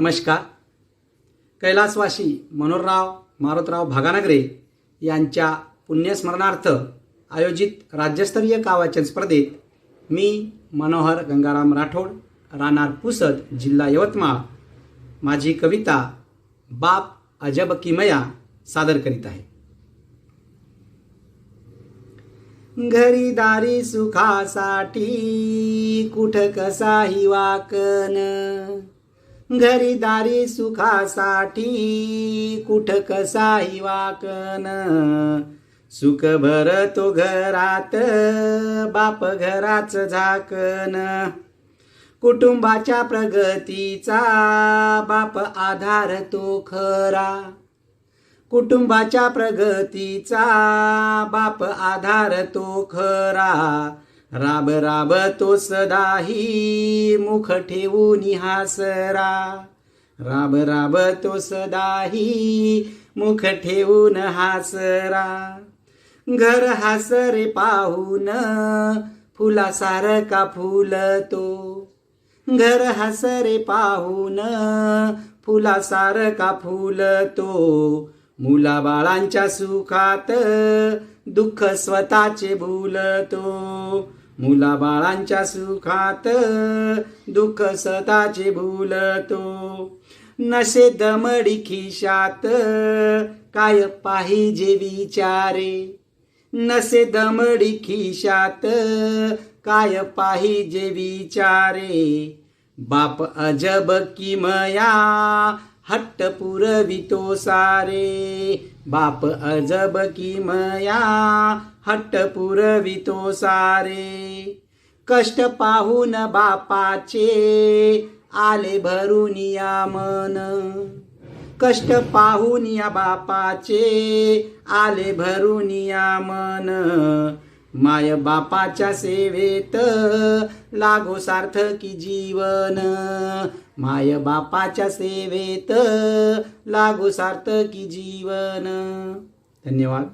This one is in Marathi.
नमस्कार. कैलासवासी मनोहरराव मारुतराव भागानगरे यांच्या पुण्यस्मरणार्थ आयोजित राज्यस्तरीय कावाचन स्पर्धेत मी मनोहर गंगाराम राठोड राहणार पुसद जिल्हा यवतमाळ माझी कविता बाप अजब किमया सादर करीत आहे. घरी दारी सुखासाठी कुठ कसा हिवाकन घरी दारी सुखासाठी कुठ कसाही वाकन? सुख भरतो घरात बाप घराच झाकन कुटुंबाच्या प्रगतीचा बाप आधार तो खरा. कुटुंबाच्या प्रगतीचा बाप आधार तो खरा. राब राब तो सदाही मुख ठेवून हासरा. राब राब तो सदाही मुख ठेवून हासरा. घर हासरे पाहून फुलासारखा फुलतो. घर हसरे पाहून फुलासारखा फुलतो. मुलाबाळांच्या सुखात दुःख स्वतःचे भूलतो. मुलाबाळांच्या सुखात दुःख स्वतःचे भूलतो. नसे दमडी खिशात काय पाहिजे विचारे? नसे दमडी खिशात काय पाहिजे विचारे? बाप अजब किमया हट्ट पुरवितो सारे बाप अजब किमया हट्ट पुरवितो सारे कष्ट पाहून बापाचे आले भरून या मन। कष्ट पाहून या बापाचे आले भरून या मन। माय बापाच्या सेवेत लागो सार्थकी जीवन. माय बापाच्या सेवेत लागो सार्थकी जीवन. धन्यवाद.